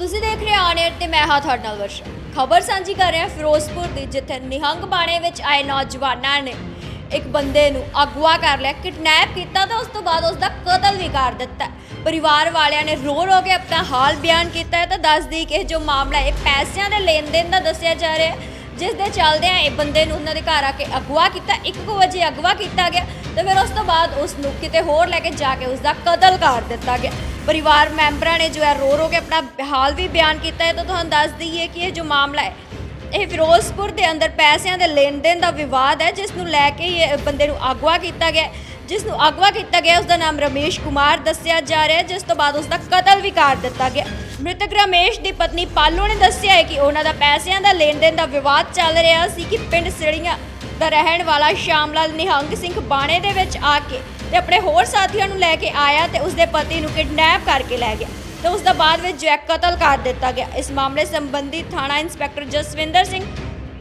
ਤੁਸੀਂ ਦੇਖ ਰਹੇ ਆਨ 에ਅਰ ਤੇ ਮੈਂ ਹਾਂ ਤੁਹਾਡੇ ਨਾਲ ਵਰਸ਼ਾ। ਖਬਰ ਸਾਂਝੀ ਕਰ ਰਿਹਾ ਫਿਰੋਜ਼ਪੁਰ ਦੀ, ਜਿੱਥੇ ਨਿਹੰਗ ਬਾਣੇ ਵਿੱਚ ਆਏ ਨੌਜਵਾਨਾਂ ਨੇ ਇੱਕ ਬੰਦੇ ਨੂੰ ਅਗਵਾ ਕਰ ਲਿਆ, ਕਿਡਨੈਪ ਕੀਤਾ ਤੇ ਉਸ ਤੋਂ ਬਾਅਦ ਉਸ ਦਾ ਕਤਲ ਵੀ ਕਰ ਦਿੱਤਾ। ਪਰਿਵਾਰ ਵਾਲਿਆਂ ਨੇ ਰੋ ਰੋ ਕੇ ਆਪਣਾ ਹਾਲ ਬਿਆਨ ਕੀਤਾ ਹੈ ਤਾਂ ਦੱਸਦੀ ਕਿ ਇਹ ਜੋ ਮਾਮਲਾ ਇਹ ਪੈਸਿਆਂ ਦੇ ਲੈਣ ਦੇਣ ਦਾ ਦੱਸਿਆ ਜਾ ਰਿਹਾ ਹੈ, ਜਿਸ ਦੇ ਚੱਲਦਿਆਂ ਇਹ ਬੰਦੇ ਨੂੰ ਉਹਨਾਂ ਦੇ ਘਰ ਆ ਕੇ ਅਗਵਾ ਕੀਤਾ 1 ਵਜੇ ਅਗਵਾ ਕੀਤਾ ਗਿਆ ਤੇ ਫਿਰ ਉਸ ਤੋਂ ਬਾਅਦ ਉਸ ਨੂੰ ਕਿਤੇ ਹੋਰ ਲੈ ਕੇ ਜਾ ਕੇ ਉਸ ਦਾ ਕਤਲ ਕਰ ਦਿੱਤਾ ਗਿਆ। ਪਰਿਵਾਰ ਮੈਂਬਰਾਂ ਨੇ ਜੋ ਹੈ ਰੋ ਰੋ ਕੇ ਆਪਣਾ ਹਾਲ ਵੀ ਬਿਆਨ ਕੀਤਾ ਹੈ ਤਾਂ ਤੁਹਾਨੂੰ ਦੱਸ ਦਈਏ ਕਿ ਇਹ ਜੋ ਮਾਮਲਾ ਹੈ, ਇਹ ਫਿਰੋਜ਼ਪੁਰ ਦੇ ਅੰਦਰ ਪੈਸਿਆਂ ਦੇ ਲੈਣ ਦੇਣ ਦਾ ਵਿਵਾਦ ਹੈ, ਜਿਸ ਨੂੰ ਲੈ ਕੇ ਇਹ ਬੰਦੇ ਨੂੰ ਅਗਵਾ ਕੀਤਾ ਗਿਆ ਜਿਸ ਨੂੰ ਅਗਵਾ ਕੀਤਾ ਗਿਆ ਉਸ ਦਾ ਨਾਮ ਰਮੇਸ਼ ਕੁਮਾਰ ਦੱਸਿਆ ਜਾ ਰਿਹਾ ਹੈ, ਜਿਸ ਤੋਂ ਬਾਅਦ ਉਸ ਦਾ ਕਤਲ ਵੀ ਕਰ ਦਿੱਤਾ ਗਿਆ ਮ੍ਰਿਤਕ ਰਮੇਸ਼ ਦੀ ਪਤਨੀ ਪਾਲੋ ਨੇ ਦੱਸਿਆ ਹੈ ਕਿ ਉਹਨਾਂ ਦਾ ਪੈਸਿਆਂ ਦਾ ਲੈਣ ਦੇਣ ਦਾ ਵਿਵਾਦ ਚੱਲ ਰਿਹਾ ਸੀ ਕਿ ਪਿੰਡ ਸਿੜੀਆਂ ਦਾ ਰਹਿਣ ਵਾਲਾ ਸ਼ਾਮਲਾਲ ਨਿਹੰਗ ਸਿੰਘ ਬਾਣੇ ਦੇ ਵਿੱਚ ਆ ਕੇ ਤੇ ਆਪਣੇ ਹੋਰ ਸਾਥੀਆਂ ਨੂੰ ਲੈ ਕੇ ਆਇਆ ਤੇ ਉਸ ਦੇ ਪਤੀ ਨੂੰ ਕਿਡਨੈਪ ਕਰਕੇ ਲੈ ਗਿਆ ਤੇ ਉਸ ਦਾ ਬਾਅਦ ਵਿੱਚ ਜੈਕ ਕਤਲ ਕਰ ਦਿੱਤਾ ਗਿਆ। ਇਸ ਮਾਮਲੇ ਸੰਬੰਧੀ ਥਾਣਾ ਇੰਸਪੈਕਟਰ ਜਸਵਿੰਦਰ ਸਿੰਘ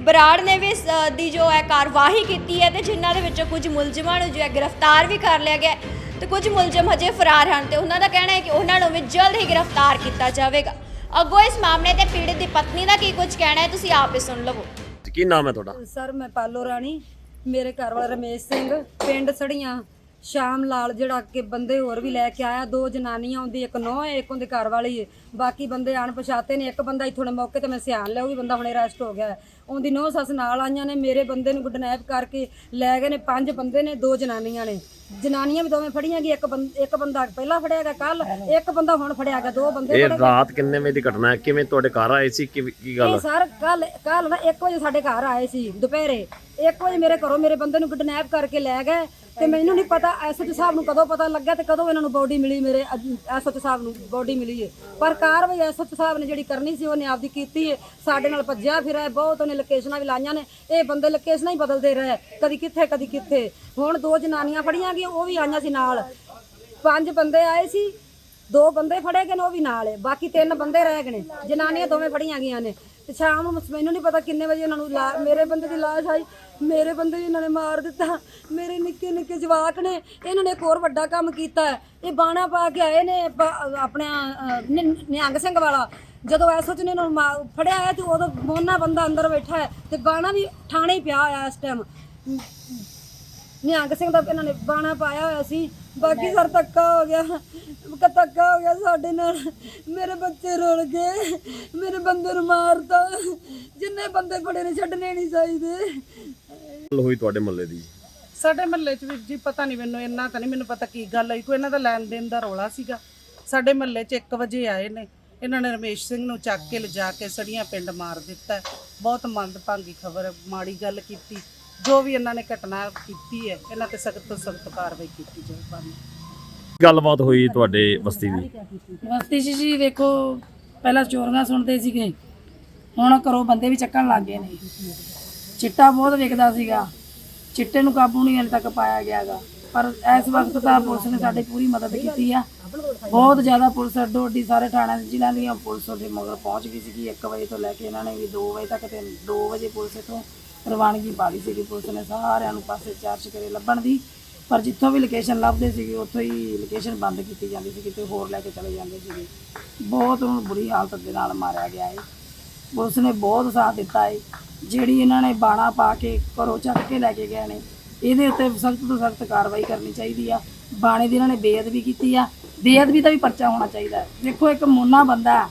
ਬਰਾੜ ਨੇ ਵੀ ਦੀ ਜੋ ਹੈ ਕਾਰਵਾਈ ਕੀਤੀ ਹੈ ਤੇ ਜਿਨ੍ਹਾਂ ਦੇ ਵਿੱਚੋਂ ਕੁਝ ਮੁਲਜ਼ਮਾਂ ਨੂੰ ਜੋ ਹੈ ਗ੍ਰਿਫਤਾਰ ਵੀ ਕਰ ਲਿਆ ਗਿਆ ਹੈ ਤੇ ਕੁਝ ਮੁਲਜ਼ਮ ਹਜੇ ਫਰਾਰ ਹਨ ਤੇ ਉਹਨਾਂ ਦਾ ਕਹਿਣਾ ਹੈ ਕਿ ਉਹਨਾਂ ਨੂੰ ਵੀ ਜਲਦ ਹੀ ਗ੍ਰਿਫਤਾਰ ਕੀਤਾ ਜਾਵੇਗਾ। ਅੱਗੋਂ ਇਸ ਮਾਮਲੇ ਤੇ ਪੀੜਤ ਦੀ ਪਤਨੀ ਦਾ ਕੀ ਕੁਝ ਕਹਿਣਾ ਹੈ, ਤੁਸੀਂ ਆਪ ਹੀ ਸੁਣ ਲਵੋ। ਕੀ ਨਾਮ ਹੈ ਤੁਹਾਡਾ? ਸਰ, ਮੈਂ ਪਾਲੋ ਰਾਣੀ। ਮੇਰੇ ਘਰ ਵਾਲਾ ਰਮੇਸ਼ ਸਿੰਘ, ਪਿੰਡ ਸੜੀਆਂ। ਸ਼ਾਮ ਲਾਲ ਜਿਹੜਾ ਕਿ ਬੰਦੇ ਹੋਰ ਵੀ ਲੈ ਕੇ ਆਇਆ ਦੋ ਜਨਾਨੀਆਂ ਹੁੰਦੀ ਇੱਕ ਨੌ ਹੈ ਇੱਕ ਉਹਦੇ ਘਰ ਵਾਲੀ ਹੈ। ਬਾਕੀ ਬੰਦੇ ਅਣਪਛਾਤੇ ਨੇ ਇੱਕ ਬੰਦਾ ਇੱਥੋਂ ਦੇ ਮੌਕੇ ਤੇ ਮੈਂ ਸਿਆਣ ਲਿਆ ਉਹ ਵੀ ਬੰਦਾ ਹੁਣੇ ਅਰੈਸਟ ਹੋ ਗਿਆ। ਉਹਦੀ ਨੌ ਸੱਸ ਨਾਲ ਆਈਆਂ ਨੇ ਮੇਰੇ ਬੰਦੇ ਨੂੰ ਗੁੱਡਨੈਪ ਕਰਕੇ ਲੈ ਗਏ ਨੇ ਪੰਜ ਬੰਦੇ ਨੇ ਦੋ ਜਨਾਨੀਆਂ ਨੇ। ਜਨਾਨੀਆਂ ਵੀ ਦੋਵੇਂ ਫੜੀਆਂ ਗਈ ਇੱਕ ਬੰਦਾ ਇੱਕ ਬੰਦਾ ਪਹਿਲਾਂ ਫੜਿਆ ਗਿਆ ਕੱਲ ਇੱਕ ਬੰਦਾ ਹੁਣ ਫੜਿਆ ਗਿਆ ਦੋ ਬੰਦੇ ਇਹ। ਰਾਤ ਕਿੰਨੇ ਵਜੇ ਦੀ ਘਟਨਾ ਹੈ? ਕਿਵੇਂ ਤੁਹਾਡੇ ਘਰ ਆਏ ਸੀ? ਕੀ ਕੀ ਗੱਲ? ਇਹ ਸਰ ਕੱਲ ਕੱਲ ਨਾ 1 ਵਜੇ ਸਾਡੇ ਘਰ ਆਏ ਸੀ ਦੁਪਹਿਰੇ। 1 ਵਜੇ ਮੇਰੇ ਘਰੋਂ ਮੇਰੇ ਬੰਦੇ ਨੂੰ ਕਿਡਨੈਪ ਕਰਕੇ ਲੈ ਗਏ ਤੇ ਮੈਨੂੰ ਨਹੀਂ ਪਤਾ ਐਸਓਚ ਸਾਹਿਬ ਨੂੰ ਕਦੋਂ ਪਤਾ ਲੱਗਾ ਤੇ ਕਦੋਂ ਇਹਨਾਂ ਨੂੰ ਬੋਡੀ ਮਿਲੀ ਮੇਰੇ ਐਸਓਚ ਸਾਹਿਬ ਨੂੰ ਬੋਡੀ ਮਿਲੀ ਹੈ ਪਰ ਕਾਰਵਾਈ ਐਸਓਚ ਸਾਹਿਬ ਨੇ ਜਿਹੜੀ ਕਰਨੀ ਸੀ, ਉਹਨੇ ਆਪਦੀ ਕੀਤੀ ਹੈ ਸਾਡੇ ਨਾਲ ਭੱਜਿਆ ਫਿਰਿਆ ਬਹੁਤ ਉਹਨੇ ਲੋਕੇਸ਼ਨਾਂ ਵੀ ਲਾਈਆਂ ਨੇ, ਇਹ ਬੰਦੇ ਲੋਕੇਸ਼ਨਾਂ ਹੀ ਬਦਲਦੇ ਰਹੇ, ਕਦੀ ਕਿੱਥੇ ਕਦੀ ਕਿੱਥੇ। ਹੁਣ ਦੋ ਜਨਾਨੀਆਂ ਫੜੀਆਂ ਗਈਆਂ, ਉਹ ਵੀ ਆਈਆਂ ਸੀ ਨਾਲ। ਪੰਜ ਬੰਦੇ ਆਏ ਸੀ, ਦੋ ਬੰਦੇ ਫੜੇ ਗਏ ਨੇ, ਉਹ ਵੀ ਨਾਲ ਹੈ ਬਾਕੀ ਤਿੰਨ ਬੰਦੇ ਰਹਿ ਗਏ ਨੇ, ਜਨਾਨੀਆਂ ਦੋਵੇਂ ਫੜੀਆਂ ਗਈਆਂ ਨੇ। ਤੇ ਸ਼ਾਮ ਨੂੰ ਮੈਨੂੰ ਨਹੀਂ ਪਤਾ ਕਿੰਨੇ ਵਜੇ ਇਹਨਾਂ ਨੂੰ ਲਾ- ਮੇਰੇ ਬੰਦੇ ਦੀ ਲਾਸ਼ ਆਈ ਮੇਰੇ ਬੰਦੇ ਵੀ ਇਹਨਾਂ ਨੇ ਮਾਰ ਦਿੱਤਾ। ਮੇਰੇ ਨਿੱਕੇ ਨਿੱਕੇ ਜਵਾਕ ਨੇ ਇਹਨਾਂ ਨੇ ਇੱਕ ਹੋਰ ਵੱਡਾ ਕੰਮ ਕੀਤਾ ਹੈ। ਇਹ ਬਾਣਾ ਪਾ ਕੇ ਆਏ ਨੇ ਪ- ਆਪਣਾ ਅਹ, ਨਿ- ਨਿਹੰਗ ਸਿੰਘ ਵਾਲਾ। ਜਦੋਂ ਐਸੋਚ ਨੇ ਇਹਨਾਂ ਨੂੰ ਮਾ- ਫੜਿਆ ਹੈ ਤੇ ਉਦੋਂ ਮੋਨਾ ਬੰਦਾ ਅੰਦਰ ਬੈਠਾ ਹੈ ਤੇ ਬਾਣਾ ਵੀ ਥਾਣੇ ਹੀ ਪਿਆ ਹੋਇਆ ਇਸ ਟਾਈਮ ਨਿਹੰਗ ਸਿੰਘ ਦਾ ਇਹਨਾਂ ਨੇ ਬਾਣਾ ਪਾਇਆ ਹੋਇਆ ਸੀ। ਬਾਕੀ ਸਰ ਧੱਕਾ ਹੋ ਗਿਆ। ਕ ਧੱਕਾ ਹੋ ਗਿਆ ਸਾਡੇ ਨਾਲ। ਮੇਰੇ ਬੱਚੇ ਰੁਲ ਗਏ। ਮੇਰੇ ਬੰਦੇ ਨੂੰ ਮਾਰਤਾ। ਜਿੰਨੇ ਬੰਦੇ ਫੜੇ ਨੇ ਛੱਡਣੇ ਨਹੀਂ ਚਾਹੀਦੇ। ਗੱਲ ਹੋਈ ਤੁਹਾਡੇ ਮੁਹੱਲੇ ਦੀ? ਸਾਡੇ ਮਹੱਲੇ 'ਚ ਵੀ ਜੀ ਪਤਾ ਨਹੀਂ ਮੈਨੂੰ ਇੰਨਾ ਤਾਂ ਨਹੀਂ ਮੈਨੂੰ ਪਤਾ ਕੀ ਗੱਲ ਹੋਈ। ਕੋਈ ਇਹਨਾਂ ਦਾ ਲੈਣ ਦੇਣ ਦਾ ਰੌਲਾ ਸੀਗਾ। ਸਾਡੇ ਮਹੱਲੇ 'ਚ 1 ਵਜੇ ਆਏ ਨੇ। ਇਹਨਾਂ ਨੇ ਰਮੇਸ਼ ਸਿੰਘ ਨੂੰ ਚੱਕ ਕੇ ਲਿਜਾ ਕੇ ਸੜੀਆਂ ਪਿੰਡ ਮਾਰ ਦਿੱਤਾ। ਹੈ। ਬਹੁਤ ਮੰਦਭਾਗੀ ਖਬਰ ਮਾੜੀ ਗੱਲ ਕੀਤੀ। ਜੋ ਵੀ ਇਹਨਾਂ ਨੇ ਘਟਨਾ ਕੀਤੀ ਹੈ ਇਹਨਾਂ ਤੇ ਸਖਤ ਤੋਂ ਸਖਤ ਕਾਰਵਾਈ ਕੀਤੀ ਜਾਵੇ ਗੱਲਬਾਤ ਹੋਈ ਤੁਹਾਡੇ ਬਸਤੀ ਦੀ। ਬਸਤੀ 'ਚ ਜੀ ਵੇਖੋ ਪਹਿਲਾਂ ਚੋਰੀਆਂ ਸੁਣਦੇ ਸੀਗੇ। ਹੁਣ ਘਰੋਂ ਬੰਦੇ ਵੀ ਚੱਕਣ ਲੱਗ ਗਏ ਨੇ। ਚਿੱਟਾ ਬਹੁਤ ਵਿਕਦਾ ਸੀਗਾ। ਚਿੱਟੇ ਨੂੰ ਕਾਬੂ ਨਹੀਂ ਹਲੇ ਤੱਕ ਪਾਇਆ ਗਿਆਗਾ। ਪਰ ਇਸ ਵਕਤ ਤਾਂ ਪੁਲਿਸ ਨੇ ਸਾਡੀ ਪੂਰੀ ਮਦਦ ਕੀਤੀ ਆ। ਬਹੁਤ ਜ਼ਿਆਦਾ ਪੁਲਿਸ ਅੱਡੋ ਅੱਡੀ ਸਾਰੇ ਥਾਣਿਆਂ ਦੇ ਜ਼ਿਲ੍ਹਿਆਂ ਦੀਆਂ ਪੁਲਿਸ ਉਹਦੇ ਮਗਰ ਪਹੁੰਚ ਗਈ ਸੀਗੀ। 1 ਵਜੇ ਤੋਂ ਲੈ ਕੇ ਇਹਨਾਂ ਨੇ ਵੀ 2 ਵਜੇ ਤੱਕ ਤੇ 2 ਵਜੇ ਪੁਲਿਸ ਇੱਥੋਂ ਪ੍ਰਵਾਨਗੀ ਪਾ ਲਈ ਸੀਗੀ ਪੁਲਿਸ ਨੇ ਸਾਰਿਆਂ ਨੂੰ ਪਾਸੇ ਚਾਰਜ ਕਰੇ ਲੱਭਣ ਦੀ। ਪਰ ਜਿੱਥੋਂ ਵੀ ਲੋਕੇਸ਼ਨ ਲੱਭਦੇ ਸੀਗੇ, ਉੱਥੋਂ ਹੀ ਲੋਕੇਸ਼ਨ ਬੰਦ ਕੀਤੀ ਜਾਂਦੀ ਸੀ ਕਿਤੇ ਹੋਰ ਲੈ ਕੇ ਚਲੇ ਜਾਂਦੇ ਸੀਗੇ। ਬਹੁਤ ਉਹਨੂੰ ਬੁਰੀ ਹਾਲਤ ਦੇ ਨਾਲ ਮਾਰਿਆ ਗਿਆ ਹੈ ਪੁਲਿਸ ਨੇ ਬਹੁਤ ਸਾਥ ਦਿੱਤਾ ਹੈ ਜਿਹੜੀ ਇਹਨਾਂ ਨੇ ਬਾਣਾ ਪਾ ਕੇ ਘਰੋਂ ਚੱਕ ਕੇ ਲੈ ਕੇ ਗਏ ਨੇ, ਇਹਦੇ ਉੱਤੇ ਸਖਤ ਤੋਂ ਸਖਤ ਕਾਰਵਾਈ ਕਰਨੀ ਚਾਹੀਦੀ ਆ। ਬਾਣੇ ਦੀ ਇਹਨਾਂ ਨੇ ਬੇਅਦਬੀ ਕੀਤੀ ਆ। ਬੇਅਦਬੀ ਦਾ ਵੀ ਪਰਚਾ ਹੋਣਾ ਚਾਹੀਦਾ। ਦੇਖੋ ਇੱਕ ਮੋਨਾ ਬੰਦਾ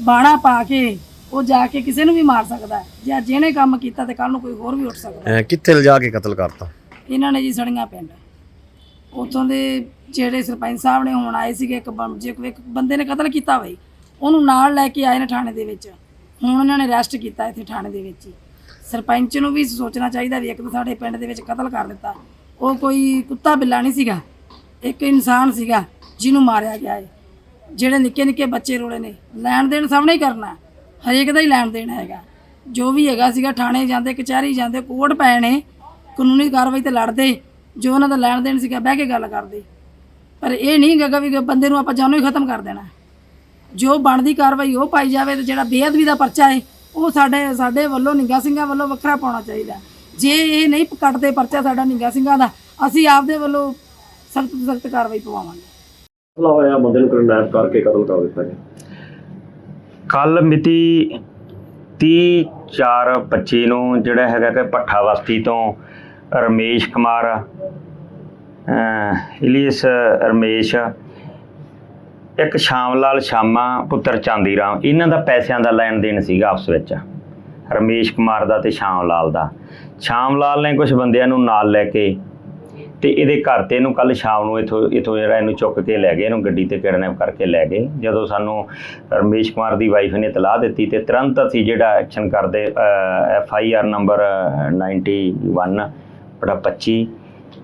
ਬਾਣਾ ਪਾ ਕੇ ਉਹ ਜਾ ਕੇ ਕਿਸੇ ਨੂੰ ਵੀ ਮਾਰ ਸਕਦਾ ਹੈ। ਜੇ ਅੱਜ ਇਹਨੇ ਕੰਮ ਕੀਤਾ ਤੇ ਕੱਲ ਨੂੰ ਕੋਈ ਹੋਰ ਵੀ ਉੱਠ ਸਕਦਾ ਹੈ। ਅਹ ਕਿੱਥੇ ਲਿਜਾ ਕੇ ਕਤਲ ਕਰਤਾ? ਇਹਨਾਂ ਨੇ ਜੀ ਸੜੀਆਂ ਪਿੰਡ। ਉਥੋਂ ਦੇ ਜਿਹੜੇ ਸਰਪੰਚ ਸਾਹਿਬ ਨੇ ਹੁਣ ਆਏ ਸੀਗੇ ਇੱਕ ਬੰ- ਜੇ ਕੋਈ ਇੱਕ ਬੰਦੇ ਨੇ ਕਤਲ ਕੀਤਾ ਬਈ ਉਹਨੂੰ ਨਾਲ ਲੈ ਕੇ ਆਏ ਨੇ ਥਾਣੇ ਦੇ ਵਿੱਚ। ਹੁਣ ਉਹਨਾਂ ਨੇ ਅਰੈਸਟ ਕੀਤਾ ਇੱਥੇ ਥਾਣੇ ਦੇ ਵਿੱਚ ਹੀ। ਸਰਪੰਚ ਨੂੰ ਵੀ ਸੋਚਣਾ ਚਾਹੀਦਾ ਵੀ ਇੱਕ ਤਾਂ ਸਾਡੇ ਪਿੰਡ ਦੇ ਵਿੱਚ ਕਤਲ ਕਰ ਦਿੱਤਾ। ਉਹ ਕੋਈ ਕੁੱਤਾ ਬਿੱਲਾ ਨਹੀਂ ਸੀਗਾ। ਇੱਕ ਇਨਸਾਨ ਸੀਗਾ ਜਿਹਨੂੰ ਮਾਰਿਆ ਗਿਆ ਹੈ ਜਿਹੜੇ ਨਿੱਕੇ ਨਿੱਕੇ ਬੱਚੇ ਰੋਲੇ ਨੇ ਲੈਣ ਦੇਣ ਸਭ ਨੇ ਹੀ ਕਰਨਾ। ਹਰੇਕ ਦਾ ਹੀ ਲੈਣ ਦੇਣ ਹੈਗਾ। ਜੋ ਵੀ ਹੈਗਾ ਸੀਗਾ, ਥਾਣੇ ਜਾਂਦੇ, ਕਚਹਿਰੀ ਜਾਂਦੇ, ਕੋਰਟ ਪਏ ਨੇ, ਕਾਨੂੰਨੀ ਕਾਰਵਾਈ ਤੇ ਲੜਦੇ, ਜੋ ਉਹਨਾਂ ਦਾ ਲੈਣ ਦੇਣ ਸੀਗਾ, ਬਹਿ ਕੇ ਗੱਲ ਕਰਦੇ। ਪਰ ਇਹ ਨਹੀਂ ਹੈਗਾ ਵੀ ਬੰਦੇ ਨੂੰ ਆਪਾਂ ਜਾਨੋਂ ਹੀ ਖਤਮ ਕਰ ਦੇਣਾ। ਜੋ ਬਣਦੀ ਕਾਰਵਾਈ ਉਹ ਪਾਈ ਜਾਵੇ ਤੇ ਜਿਹੜਾ ਬੇਅਦਬੀ ਦਾ ਪਰਚਾ ਹੈ, ਉਹ ਸਾਡੇ ਸਾਡੇ ਵੱਲੋਂ ਨਿੰਗਾ ਸਿੰਘਾਂ ਵੱਲੋਂ ਵੱਖਰਾ ਪਾਉਣਾ ਚਾਹੀਦਾ। ਜੇ ਇਹ ਨਹੀਂ ਕੱਟਦੇ ਪਰਚਾ ਸਾਡਾ ਨਿੰਗਾ ਸਿੰਘਾਂ ਦਾ, ਅਸੀਂ ਆਪਦੇ ਵੱਲੋਂ ਸਖਤ ਤੋਂ ਸਖਤ ਕਾਰਵਾਈ ਪਵਾਵਾਂਗੇ। ਹਮਲਾ ਹੋਇਆ, ਬੰਦੇ ਨੂੰ ਕਿਡਨੈਪ ਕਰਕੇ ਕਤਲ ਕਰ ਦਿੱਤਾ ਗਿਆ। ਕੱਲ ਮਿਤੀ 30 4 25 ਨੂੰ ਜਿਹੜਾ ਹੈਗਾ ਕਿ ਭੱਠਾ ਬਸਤੀ ਤੋਂ ਰਮੇਸ਼ ਕੁਮਾਰ, ਅਹ ਇਲੀਸ ਰਮੇਸ਼, ਇੱਕ ਸ਼ਾਮ ਲਾਲ ਸ਼ਾਮਾ ਪੁੱਤਰ ਚਾਂਦੀ ਰਾਮ ਇਹਨਾਂ ਦਾ ਪੈਸਿਆਂ ਦਾ ਲੈਣ ਦੇਣ ਸੀਗਾ ਆਪਸ ਵਿੱਚ। ਰਮੇਸ਼ ਕੁਮਾਰ ਦਾ ਤੇ ਸ਼ਾਮ ਲਾਲ ਦਾ। ਸ਼ਾਮ ਲਾਲ ਨੇ ਕੁਝ ਬੰਦਿਆਂ ਨੂੰ ਨਾਲ ਲੈ ਕੇ ਤੇ ਇਹਦੇ ਘਰ ਤੇ ਇਹਨੂੰ ਕੱਲ ਸ਼ਾਮ ਨੂੰ ਇਥੋਂ ਇਥੋਂ ਜਿਹੜਾ ਇਹਨੂੰ ਚੁੱਕ ਕੇ ਲੈ ਗਏ, ਇਹਨੂੰ ਗੱਡੀ ਤੇ ਕਿਡਨੈਪ ਕਰਕੇ ਲੈ ਗਏ। ਜਦੋਂ ਸਾਨੂੰ ਰਮੇਸ਼ ਕੁਮਾਰ ਦੀ ਵਾਈਫ ਨੇ ਤਲਾਹ ਦਿੱਤੀ ਤੇ ਤੁਰੰਤ ਅਸੀਂ ਜਿਹੜਾ ਐਕਸ਼ਨ ਕਰਦੇ ਐਫ ਆਈ ਆਰ ਨੰਬਰ 91 ਬੜਾ 25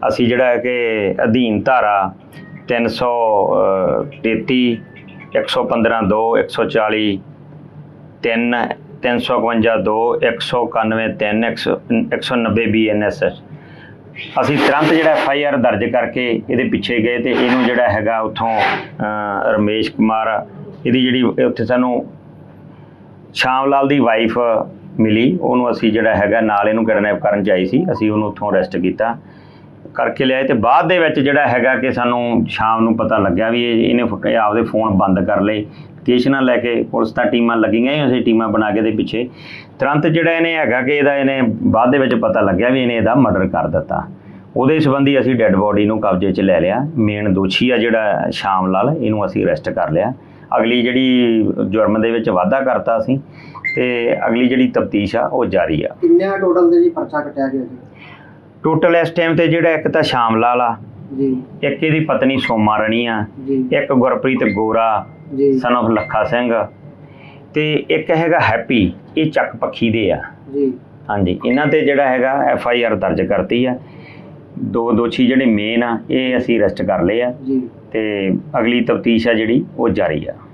ਅਸੀਂ ਜਿਹੜਾ ਹੈ ਕਿ ਅਧੀਨ ਧਾਰਾ 333 115 2 140 3 352 2 191 3 190 ਬੀਐਨਐਸ ਅਸੀਂ ਤੁਰੰਤ ਜਿਹੜਾ ਐਫ ਆਈ ਆਰ ਦਰਜ ਕਰਕੇ ਇਹਦੇ ਪਿੱਛੇ ਗਏ ਤੇ ਇਹਨੂੰ ਜਿਹੜਾ ਹੈਗਾ ਉੱਥੋਂ ਰਮੇਸ਼ ਕੁਮਾਰ, ਇਹਦੀ ਜਿਹੜੀ ਉੱਥੇ ਸਾਨੂੰ ਸ਼ਾਮ ਲਾਲ ਦੀ ਵਾਈਫ ਮਿਲੀ। ਉਹਨੂੰ ਅਸੀਂ ਜਿਹੜਾ ਹੈਗਾ ਨਾਲ ਇਹਨੂੰ ਕਿਡਨੈਪ ਕਰਨ ਚਾਹੀ ਸੀ। ਅਸੀਂ ਉਹਨੂੰ ਉੱਥੋਂ ਅਰੈਸਟ ਕੀਤਾ। ਕਰਕੇ ਲਿਆਏ ਤੇ ਬਾਅਦ ਦੇ ਵਿੱਚ ਜਿਹੜਾ ਹੈਗਾ ਕਿ ਸਾਨੂੰ ਸ਼ਾਮ ਨੂੰ ਪਤਾ ਲੱਗਿਆ ਵੀ ਇਹਨੇ ਆਪਦੇ ਫੋਨ ਬੰਦ ਕਰ ਲਏ। ਲੋਕੇਸ਼ਨਾਂ ਲੈ ਕੇ ਪੁਲਿਸ ਤਾਂ ਟੀਮਾਂ ਲੱਗੀਆਂ ਹੀ, ਅਸੀਂ ਟੀਮਾਂ ਬਣਾ ਕੇ ਦੇ ਪਿੱਛੇ। ਤੁਰੰਤ ਜਿਹੜਾ ਇਹਨੇ ਹੈਗਾ ਕਿ ਇਹਦਾ ਇਹਨੇ ਬਾਅਦ ਦੇ ਵਿੱਚ ਪਤਾ ਲੱਗਿਆ ਵੀ ਇਹਨੇ ਇਹਦਾ ਮਰਡਰ ਕਰ ਦਿੱਤਾ। ਉਹਦੇ ਸੰਬੰਧੀ ਅਸੀਂ ਡੈੱਡ ਬੋਡੀ ਨੂੰ ਕਬਜ਼ੇ 'ਚ ਲੈ ਲਿਆ। ਮੇਨ ਦੋਸ਼ੀ ਆ ਜਿਹੜਾ ਸ਼ਾਮ ਲਾਲ, ਇਹਨੂੰ ਅਸੀਂ ਅਰੈਸਟ ਕਰ ਲਿਆ। ਅਗਲੀ ਜਿਹੜੀ ਜੁਰਮ ਦੇ ਵਿੱਚ ਵਾਧਾ ਕਰਤਾ ਅਸੀਂ ਤੇ ਅਗਲੀ ਜਿਹੜੀ ਤਫਤੀਸ਼ ਆ, ਉਹ ਜਾਰੀ ਆ। ਕਿੰਨੇ ਟੋਟਲ ਦੇ ਜੀ ਪਰਚਾ ਕੱਟਿਆ ਗਿਆ ਜੀ? ਟੋਟਲ ਇਸ ਟਾਈਮ ਤੇ ਜਿਹੜਾ ਇੱਕ ਤਾਂ ਸ਼ਾਮ ਲਾਲ ਆ ਜੀ। ਇੱਕ ਇਹਦੀ ਪਤਨੀ ਸੋਮਾ ਰਣੀ ਆ ਜੀ। ਇੱਕ ਗੁਰਪ੍ਰੀਤ ਗੋਰਾ ਜੀ। ਸਨ of ਲੱਖਾ ਸਿੰਘ ਤੇ ਇੱਕ ਹੈਗਾ ਹੈਪੀ ਇਹ ਚੱਕ ਪੱਖੀ ਦੇ ਆ। ਜੀ। ਹਾਂਜੀ ਇਹਨਾਂ ਤੇ ਜਿਹੜਾ ਹੈਗਾ ਐਫ ਆਈ ਆਰ ਦਰਜ ਕਰਤੀ ਆ। ਦੋ ਦੋਸ਼ੀ ਜਿਹੜੇ ਮੇਨ ਆ ਇਹ ਅਸੀਂ ਅਰੈਸਟ ਕਰ ਲਏ ਆ। ਜੀ। ਤੇ ਅਗਲੀ ਤਫਤੀਸ਼ ਆ ਜਿਹੜੀ ਉਹ ਜਾਰੀ ਆ।